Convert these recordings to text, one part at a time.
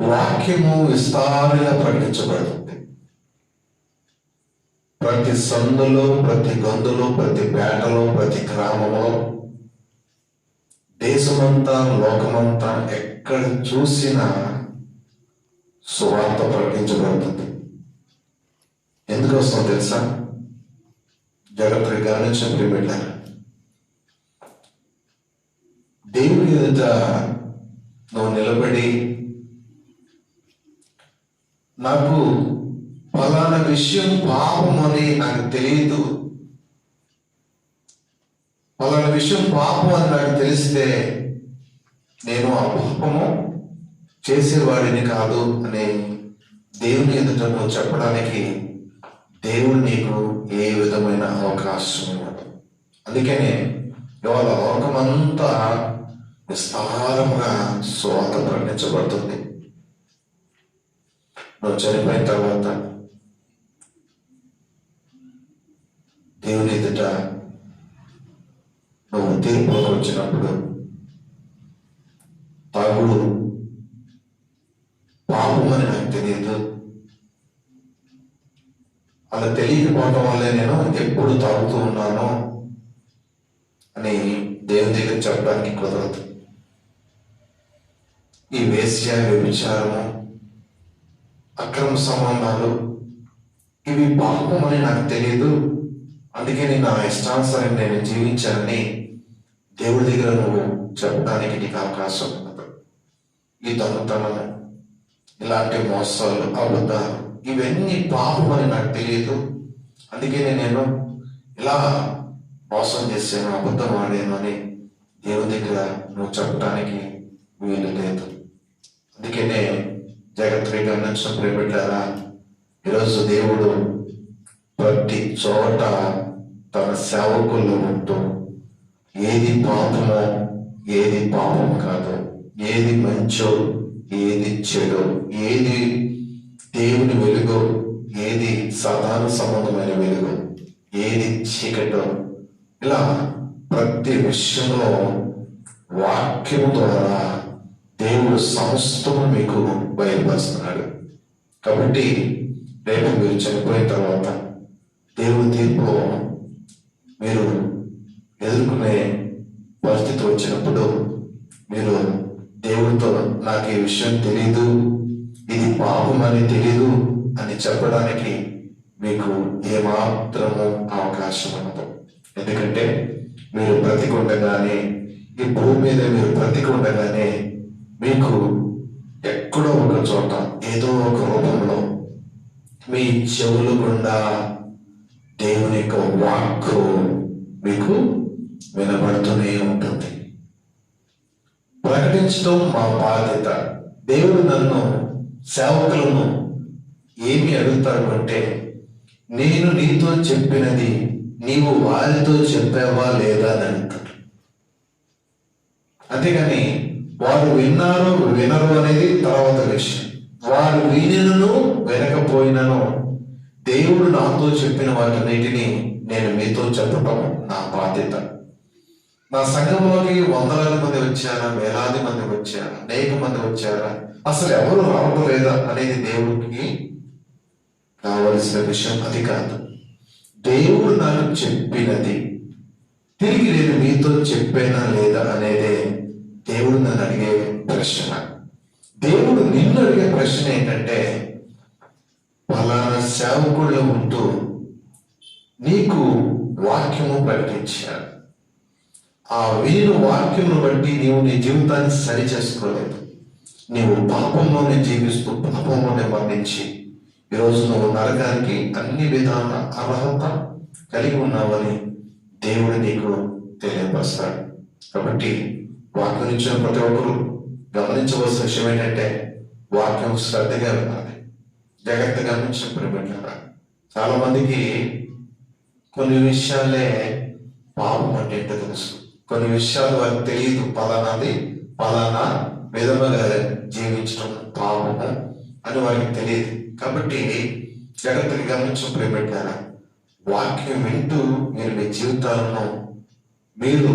వాక్యము విస్తారంగా ప్రకటించబడుతుంది. ప్రతి సందులో ప్రతి గందులో ప్రతి పేటలో ప్రతి గ్రామంలో దేశమంతా లోకమంతా ఎక్కడ చూసినా సువార్త ప్రకటించబడుతుంది. ఎందుకు వస్తుందో తెలుసా? జగత్తుని గమనించిన ప్రియబిడ్డారు? దేవుని ఎదుట నువ్వు నిలబడి నాకు ఫలానా విషయం పాపం అని నాకు తెలియదు. ఫలానా విషయం పాపం అని నాకు తెలిస్తే నేను ఆ పాపము చేసేవాడిని కాదు అని దేవుని ఎదుట నువ్వు చెప్పడానికి దేవుడు నీకు ఏ విధమైన అవకాశం ఇవ్వడు అందుకనే ఇవాళ లోకమంతా విస్తారముగా స్వాత ప్రకటించబడుతుంది నువ్వు చనిపోయిన తర్వాత దేవుని ఎదుట నువ్వు తీర్పులోకి వచ్చినప్పుడు తాగుడు పాపం అని నాకు తెలియదు. అలా తెలియకపోవటం వల్లే నేను ఎప్పుడు తాగుతూ ఉన్నాను అని దేవుని దగ్గర చెప్పడానికి కుదరదు. ఈ వేశ్య వ్యభిచారము అక్రమ సంబంధాలు. ఇవి పాపం అని నాకు తెలియదు అందుకే నేను నా ఇష్టానుసారం నేను జీవించాలని దేవుడి దగ్గర నువ్వు చెప్పడానికి నీకు అవకాశం ఉండదు ఈ దొంగతనము ఇలాంటి మోసాలు అబద్ధాలు ఇవన్నీ పాపం అని నాకు తెలియదు అందుకే నేను ఇలా మోసం చేశాను అబద్ధం ఆడాను అని దేవుడి దగ్గర నువ్వు చెప్పడానికి వీలు లేదు. అందుకనే జాగ్రత్తగా గమనించిన ప్రేమిటారా ఈరోజు దేవుడు ప్రతి చోట తన సేవకులు ఉంటూ ఏది పాపమో ఏది పాపం కాదు ఏది మంచో ఏది చెడు ఏది దేవుని వెలుగు ఏది సాధారణ సంబంధమైన వెలుగు ఏది చీకటో ఇలా ప్రతి విషయంలో వాక్యం ద్వారా దేవుడు సమస్తము మీకు బయలుపరుస్తున్నాడు. కాబట్టి రేపు మీరు చనిపోయిన తర్వాత దేవుడి తీర్పు మీరు ఎదుర్కొనే పరిస్థితి వచ్చినప్పుడు మీరు దేవుడితో నాకు ఈ విషయం తెలీదు ఇది పాపం అని తెలీదు అని చెప్పడానికి మీకు ఏమాత్రము అవకాశం ఉండదు. ఎందుకంటే మీరు బ్రతికుండగానే ఈ భూమి మీద మీరు బ్రతికుండగానే మీకు ఎక్కడో ఒక చోట ఏదో ఒక రూపంలో మీ చెవులు గుండా దేవుని యొక్క వాక్కు మీకు వినబడుతూనే ఉంటుంది. ప్రకటించడం మా బాధ్యత. దేవుడు నన్ను సేవకులను ఏమి అడుగుతాడు అంటే నేను నీతో చెప్పినది నీవు వారితో చెప్పావా లేదా అని అంటాడు అంతేగాని వారు విన్నారు వినరు అనేది తర్వాత విషయం. వారు వినను వినకపోయినను దేవుడు నాతో చెప్పిన వాటన్నిటిని నేను మీతో చెప్పటం నా బాధ్యత. నా సంఘంలోకి వందలాది మంది వచ్చారా వేలాది మంది వచ్చారా అనేక మంది వచ్చారా? అసలు ఎవరు రావడం లేదా అనేది దేవుడికి కావలసిన విషయం అది కాదు. దేవుడు నాకు చెప్పినది. తిరిగి నేను మీతో చెప్పానా లేదా అనేదే దేవుడు నన్ను అడిగే ప్రశ్న. దేవుడు నిన్ను అడిగే ప్రశ్న ఏంటంటే ఫలానా సేవకుల్లో ఉంటూ నీకు వాక్యము ప్రకటించాడు ఆ విని వాక్యమును బట్టి నీవు నీ జీవితాన్ని సరి చేసుకోలేదు. నీవు పాపంలోనే జీవిస్తూ పాపంలోనే మరణించి ఈరోజు నువ్వు నరకానికి అన్ని విధాల అర్హత కలిగి ఉన్నావని దేవుడు నీకు తెలియపరుస్తాడు. కాబట్టి వాక్యం ఇచ్చిన ప్రతి ఒక్కరు గమనించవలసిన విషయం ఏంటంటే వాక్యం శ్రద్ధగా వినాలి. జాగ్రత్తగా గమనించిన ప్రియబిడ్డారా చాలా మందికి కొన్ని విషయాలే పాపం అంటే ఏంటో తెలుసు. కొన్ని విషయాలు వారికి తెలియదు పలానాది పలానా విధముగా జీవించడం పాపము అని వారికి తెలియదు. కాబట్టి జగత్తుని గమనించడం ప్రియబిడ్డారా వాక్యం వింటూ మీరు మీ జీవితాలను మీరు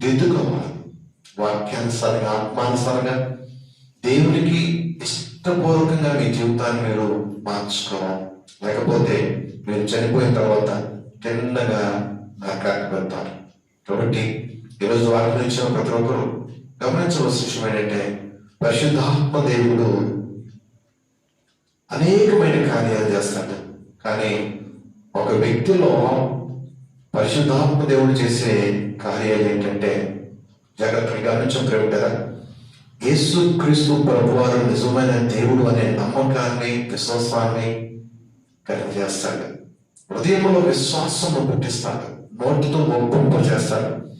దిద్దుకోవాలి. వాక్యానుసారంగా ఆత్మానుసారంగా దేవునికి ఇష్టం ఇష్టపూర్వకంగా మీ జీవితాన్ని మీరు మార్చుకోవాలి. లేకపోతే మీరు చనిపోయిన తర్వాత తిన్నగా నరకానికి వెళ్తారు. కాబట్టి ఈరోజు వారి గురించి ప్రతి ఒక్కరు గమనించవలసిన విషయం ఏంటంటే పరిశుద్ధాత్మ దేవుడు అనేకమైన కార్యాలు చేస్తాడు. కానీ ఒక వ్యక్తిలో పరిశుద్ధాత్మ దేవుడు చేసే కార్యాలు ఏంటంటే జాగ్రత్తగా గమనించం ప్రేమిటారా యేసు క్రీస్తు ప్రభువారు నిజమైన దేవుడు అనే నమ్మకాన్ని విశ్వాసాన్ని కలిగజేస్తాడు హృదయంలో విశ్వాసము పుట్టిస్తాడు. నోటితో ఒప్పింప చేస్తాడు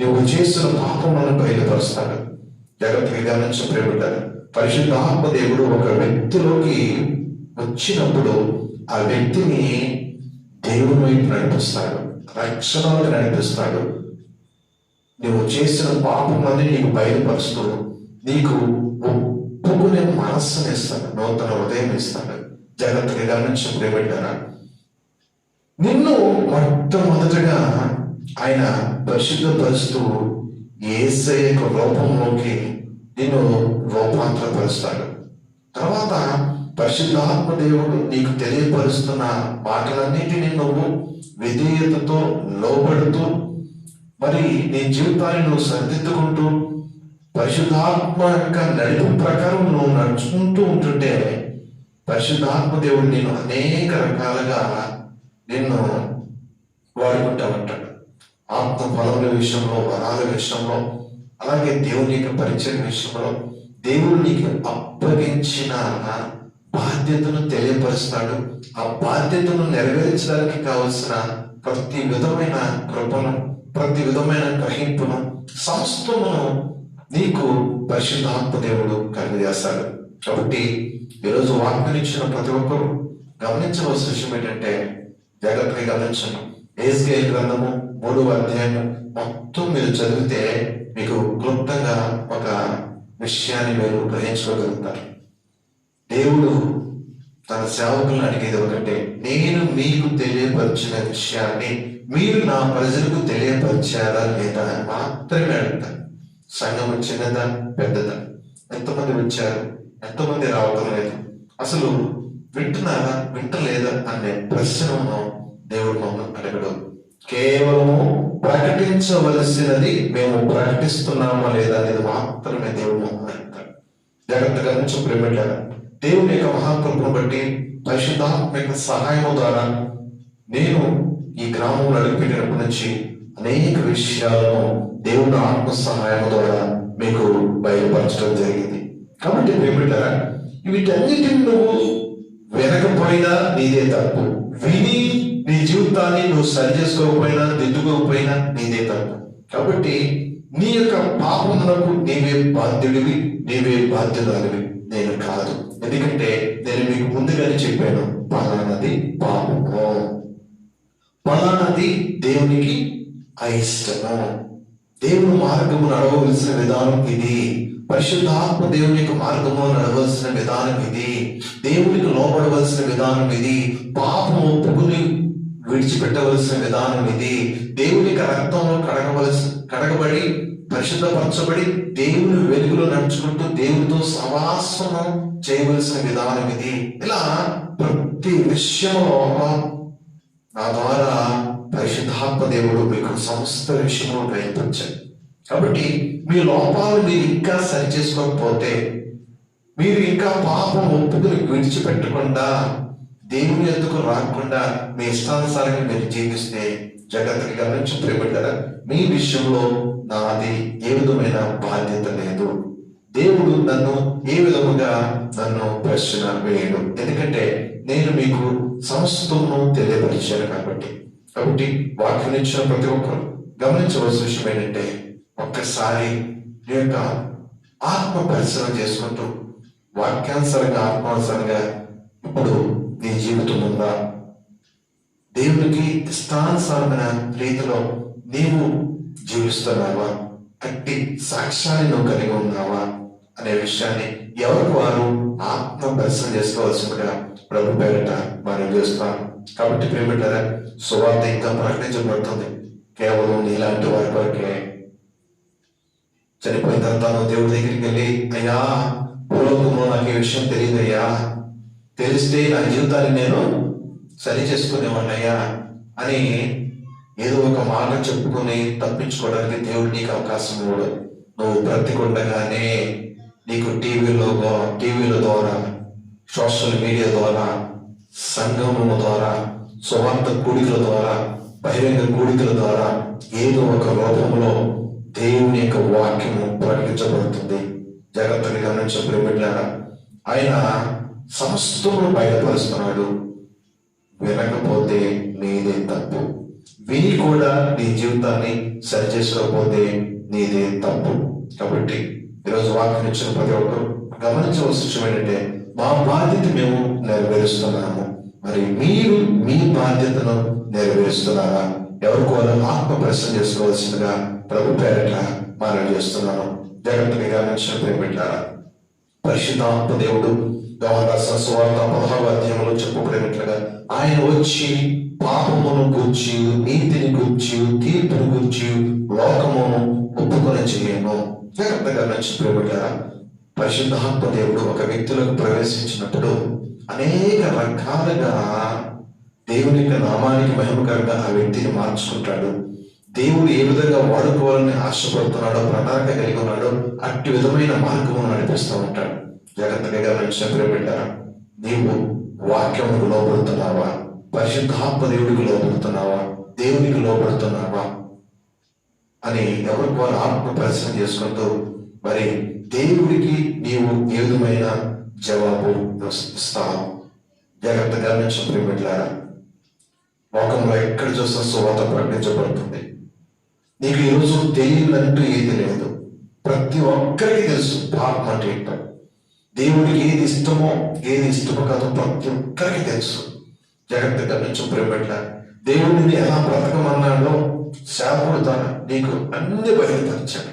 నువ్వు చేసిన పాపములను బయలుపరుస్తాడు. జాగ్రత్తగా గమనించం ప్రేమిటారు పరిశుద్ధాత్మ దేవుడు ఒక వ్యక్తిలోకి వచ్చినప్పుడు ఆ వ్యక్తిని దేవుని వైపు నడిపిస్తాడు. రక్షణలోకి నడిపిస్తాడు. నువ్వు చేసిన పాపమని నీకు బయలుపరుస్తూ నీకు ఒప్పుకునే మనస్సును ఇస్తాడు నూతన హృదయం ఇస్తాడు జాగ్రత్తగా గమనించి ప్రేమిటారా నిన్ను మొట్టమొదటగా ఆయన పరిశుద్ధపరుస్తూ ఏసే యొక్క రూపంలోకి నిన్ను రూపాంతరపరుస్తాడు. తర్వాత పరిశుద్ధాత్మ దేవుడు నీకు తెలియపరుస్తున్న మాటలన్నిటినీ నువ్వు విధేయతతో లోబడుతూ మరి నీ జీవితాన్ని నువ్వు సరిదిద్దుకుంటూ పరిశుద్ధాత్మ యొక్క నడిపు ప్రకారం నువ్వు నడుచుకుంటూ ఉంటుంటే పరిశుద్ధాత్మ దేవుడు నేను అనేక రకాలుగా నిన్ను వాడుకుంటా ఉంటాడు ఆత్మ బలముల విషయంలో వరాల విషయంలో అలాగే దేవుని యొక్క పరిచయం విషయంలో దేవుడు నీకు అప్పగించిన బాధ్యతను తెలియపరుస్తాడు. ఆ బాధ్యతను నెరవేర్చడానికి కావలసిన ప్రతి విధమైన కృపను ప్రతి విధమైన గ్రహింపును సమస్తమును నీకు పరిశుద్ధాత్మ దేవుడు కలిగజేస్తాడు. కాబట్టి ఈరోజు వాక్యనిచ్చిన ప్రతి ఒక్కరు గమనించవలసిన విషయం ఏంటంటే జాగ్రత్తగా గమనించండి. ఏస్కేల్ గ్రంథము మూడవ అధ్యాయం మొత్తం మీరు చదివితే మీకు క్లుప్తంగా ఒక విషయాన్ని మీరు గ్రహించుకోగలుగుతారు దేవుడు తన సేవకులను అడిగేది ఒకటే నేను మీకు తెలియపరిచిన విషయాన్ని మీరు నా ప్రజలకు తెలియపరిచారా లేదా అని మాత్రమే అడుగుతాను. సంఘం చిన్నదా పెద్దదా? ఎంతమంది వచ్చారు? ఎంతమంది రావటం లేదు? అసలు వింటున్నారా వింటలేదా అనే ప్రశ్నను దేవుడు మమ్మల్ని అడగడు. కేవలము ప్రకటించవలసినది మేము ప్రకటిస్తున్నామా లేదా అనేది మాత్రమే దేవుడు మమ్మల్ని అడుగుతాడు. జాగ్రత్తగా నుంచి ప్రేమిటారా దేవుని యొక్క మహాకృపను బట్టి పరిశుద్ధాత్మక సహాయం ద్వారా నేను ఈ గ్రామంలో అడుగుపెట్టినప్పటి నుంచి అనేక విషయాలను దేవుని ఆత్మ సహాయం ద్వారా మీకు బయలుపరచడం జరిగింది. కాబట్టి ప్రేమిటారా వీటన్నిటిని నువ్వు వినకపోయినా నీదే తప్పు. విని నీ జీవితాన్ని నువ్వు సరి చేసుకోకపోయినా దిద్దుకోకపోయినా నీదే తప్పు. కాబట్టి నీ యొక్క పాపమునకు నీవే బాధ్యుడివి నీవే బాధ్యురాలివి. నేను కాదు. ఎందుకంటే నేను మీకు ముందుగానే చెప్పాను పలానది పాపము. పలానది దేవునికి అయిష్టము దేవుని మార్గము నడవలసిన విధానం ఇది. పరిశుద్ధాత్మ దేవుని యొక్క మార్గము నడవలసిన విధానం ఇది. దేవునికి లోపడవలసిన విధానం ఇది. పాపము ఒప్పుకుని విడిచిపెట్టవలసిన విధానం ఇది. దేవుని యొక్క రక్తంలో కడగవలసి కడగబడి పరిశుద్ధపరచబడి దేవుని వెలుగులో నడుచుకుంటూ దేవునితో సవాసనం చేయవలసిన విధానం ఇది. ఇలా ప్రతి విషయంలో నా ద్వారా పరిశుద్ధాత్మ దేవుడు మీకు సమస్త విషయంలో ప్రయత్నించాడు కాబట్టి మీ లోపాలు మీరు ఇంకా సరి చేసుకోకపోతే మీరు ఇంకా పాపం ఒప్పుకుని విడిచిపెట్టకుండా దేవుని ఎందుకు రాకుండా మీ ఇష్టానుసారంగా మీరు జీవిస్తే జగత్తుకి గమనించి ప్రేమిటారా మీ విషయంలో నాది ఏ విధమైన బాధ్యత లేదు. దేవుడు నన్ను ఏ విధముగా నన్ను ప్రశ్న వేయడు. ఎందుకంటే నేను మీకు సమస్తమును తెలియపరిచారు కాబట్టి. కాబట్టి వాక్యం ఇచ్చిన ప్రతి ఒక్కరు గమనించవలసిన విషయం ఏంటంటే ఒక్కసారి నీ యొక్క ఆత్మ పరిశ్రమ చేసుకుంటూ వాక్యానుసారంగా ఆత్మానుసరంగా ఇప్పుడు నీ జీవితం ఉందా? దేవునికి ఇష్టానుసారమైన రీతిలో నీవు జీవిస్తున్నావా? అట్టి సాక్ష్యాన్ని నువ్వు కలిగి ఉన్నావా? అనే విషయాన్ని ఎవరికి వారు ఆత్మ దర్శనం చేసుకోవాల్సిందిగా ప్రభు పేరిట మనం చేస్తాం కాబట్టి ప్రేమిటారా సువార్త ఇంకా ప్రకటించబడుతుంది. కేవలం నీలాంటి వారి కొరకే. చనిపోయిన తర్వాత దేవుడి దగ్గరికి వెళ్ళి అయ్యా పూర్వకంలో నాకు ఈ విషయం తెలియదయ్యా. తెలిస్తే నా జీవితాన్ని నేను సరి చేసుకునేవాడినయ్యా అని ఏదో ఒక మాట చెప్పుకుని తప్పించుకోవడానికి దేవుడు నీకు అవకాశం ఇవ్వడు. నువ్వు బ్రతికుండగానే నీకు టీవీలో టీవీల ద్వారా సోషల్ మీడియా ద్వారా సంగమము ద్వారా సువార్త కూడికల ద్వారా బహిరంగ కూడికల ద్వారా ఏదో ఒక రూపంలో దేవుని యొక్క వాక్యము ప్రకటించబడుతుంది. జాగ్రత్తగా గమనించే బిడ్డారా ఆయన సమస్తము బయటపరుస్తున్నాడు వినకపోతే నీదే తప్పు. విని కూడా నీ జీవితాన్ని సరిచేసుకోకపోతే నీదే తప్పు. కాబట్టి ఈరోజు వాక్యం ఇచ్చిన ప్రతి ఒక్కరు గమనించవలసిన విషయం ఏంటంటే మా బాధ్యత మేము నెరవేరుస్తున్నాము. మరి మీరు మీ బాధ్యతను నెరవేరుస్తున్నారా? ఎవరికి వాళ్ళు ఆత్మ ప్రశ్న చేసుకోవాల్సిందిగా ప్రభు పేరట మనం చేస్తున్నాను. జాగ్రత్తగా గమనించిన ప్రేమిటారా పరిశుద్ధ ఆత్మ దేవుడు వ్యవహార సువార్త పదహారు అధ్యాయంలో చెప్పబడినట్లుగా ఆయన వచ్చి పాపమును గుర్చి నీతిని గుర్చి తీర్పును గుర్చి లోకమును ఒప్పుకొని చేయను. జాగ్రత్తగా నచ్చిపోయారా పరిశుద్ధాత్మ దేవుడు ఒక వ్యక్తులకు ప్రవేశించినప్పుడు అనేక రకాలుగా దేవుని యొక్క నామానికి మహిమకరంగా ఆ వ్యక్తిని మార్చుకుంటాడు. దేవుడు ఏ విధంగా వాడుకోవాలని ఆశపడుతున్నాడో ప్రణాళిక కలిగి ఉన్నాడో అట్టి విధమైన మార్గము నడిపిస్తూ ఉంటాడు. జాగ్రత్తగా మంచి ప్రేమిటారా నీవు వాక్యముకు లోపడుతున్నావా? పరిశుద్ధాత్మ దేవుడికి లోపడుతున్నావా? దేవునికి లోపడుతున్నావా? అని ఎవరికి వారు ఆత్మ పరిశ్రమ చేసుకుంటూ మరి దేవుడికి నీవు ఏ విధమైన జవాబు ఇస్తావు? జాగ్రత్తగా నుంచి ప్రేమిట్లారా లోకంలో ఎక్కడ చూస్తే సువాత ప్రకటించబడుతుంది. నీకు ఈరోజు తెలియదంటూ ఏది లేదు. ప్రతి ఒక్కరికి తెలుసు పాపం అంటే ఏంటో. దేవుడికి ఏది ఇష్టమో ఏది ఇష్టమో కాదో ప్రతి ఒక్కరికి తెలుసు. జగత్తు గమనించు ప్రేమట్ల దేవుడిని ఎలా బ్రతకమన్నాడో శాపుడు తన నీకు అన్ని బయలుపరిచాడు.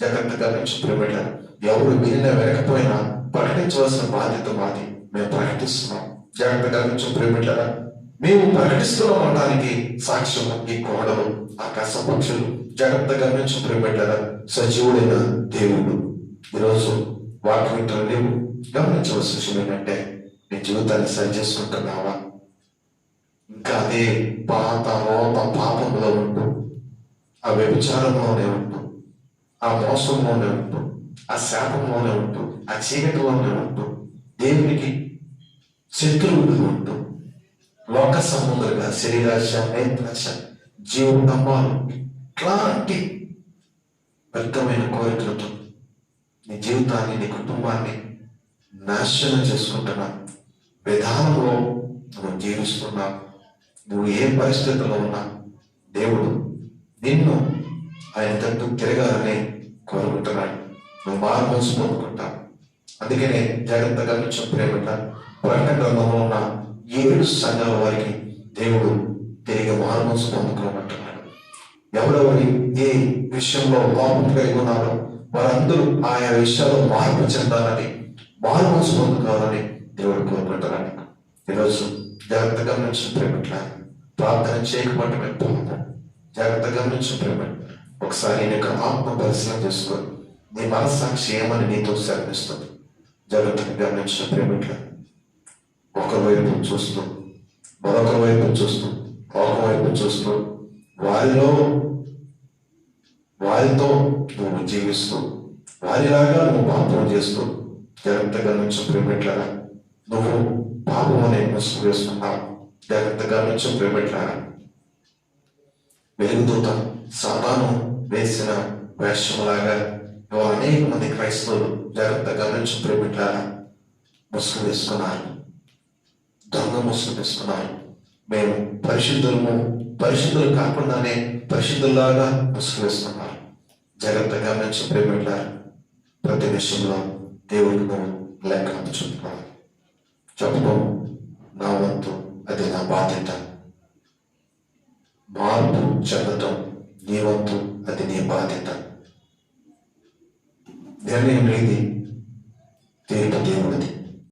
జగత్తు గమనించు ప్రేమట్ల ఎవరు మీరినా వెనకపోయినా ప్రకటించవలసిన బాధ్యత మాది. మేము ప్రకటిస్తున్నాం. జాగ్రత్తగా గమనించు ప్రేమట్లరా మేము ప్రకటిస్తున్నాం అనడానికి సాక్ష్యం ఈ కోడలు ఆకాశ పక్షులు. జాగ్రత్తగా గమనించు ప్రేమట్లరా సజీవుడైన దేవుడు. ఈరోజు వాక్యం వింటున్న నీవు. గమనించవలసిన విషయం ఏంటంటే నీ జీవితాన్ని సరి చేసుకుంటున్నావా? ఇంకా అదే పాత రోత పాపంలో ఉంటూ ఆ వ్యభిచారంలోనే ఉంటూ ఆ మోసంలోనే ఉంటూ ఆ శాపంలోనే ఉంటూ ఆ చీకటిలోనే ఉంటూ దేవునికి శత్రువులుగా ఉంటూ లోక సంబంధులుగా శరీరాశ నేత్రాశ జీవనమ్మాలు ఇట్లాంటి వ్యర్థమైన కోరికలతో నీ జీవితాన్ని నీ కుటుంబాన్ని నాశనం చేసుకుంటున్నా. విధానంలో నువ్వు జీవిస్తున్నా. నువ్వు ఏ పరిస్థితుల్లో ఉన్నా దేవుడు నిన్ను ఆయన తట్టు తిరగాలని కోరుకుంటున్నాడు. నువ్వు మారు మనసు అందుకనే జాగ్రత్తగా చెప్పేమంట ప్రకటన గ్రంథంలో ఉన్న ఏడు సంఘాల వారికి దేవుడు తిరిగి మారు మనసు పొందుకోమంటున్నాడు ఎవరెవరి ఏ విషయంలో లోపం కలిగి ఉన్నారో వారందరూ ఆయా విషయాల్లో మార్పు చెందాలని మారు మనసు పొందుకోవాలని దేవుడు కోరుకుంటున్నాడు. ఈరోజు జాగ్రత్తగా గమనించిన ప్రేమట్ల. ప్రార్థన చేయకపోవటమే పాపం జాగ్రత్తగా గమనించిన ప్రేమ ఒకసారి నీ యొక్క ఆత్మ పరిశీలన చేసుకో. నీ మనస్సాక్షి ఏమని నీతో సరిపిస్తుంది జాగ్రత్తగా గమనించిన ప్రేమట్ల. ఒకరి వైపు చూస్తూ మరొక వైపు చూస్తూ ఒక వైపు చూస్తూ వారిలో వారితో నువ్వు జీవిస్తూ వారిలాగా నువ్వు పాపం చేస్తూ జాగ్రత్తగా నుంచి ప్రేమెట్లారా నువ్వు పాపం అనే ముసుగు వేస్తున్నావు జాగ్రత్తగా నుంచి ప్రేమెట్లారా వెలుగుదూత సాతాను వేసిన వేషం లాగా అనేక మంది క్రైస్తవులు జాగ్రత్తగా నుంచి ప్రేమెట్లారా ముసుగు వేసుకున్నారు. దొంగ ముసుగు వేసుకున్నారు. మేము పరిశుద్ధులము పరిశుద్ధులు కాకుండానే పరిశుద్ధులాగా ముసుగు వేస్తున్నారు జాగ్రత్తగా నుంచి ప్రేమిట్లారా ప్రతి విషయంలో దేవుడికి నువ్వు లెక్క అప్పుచుంటున్నావు చెప్పడం నా వంతు అది నా బాధ్యత. మార్పు చెందటం నీ వంతు అది నీ బాధ్యత. నిర్ణయం లేని తీర్పు దేవుడిది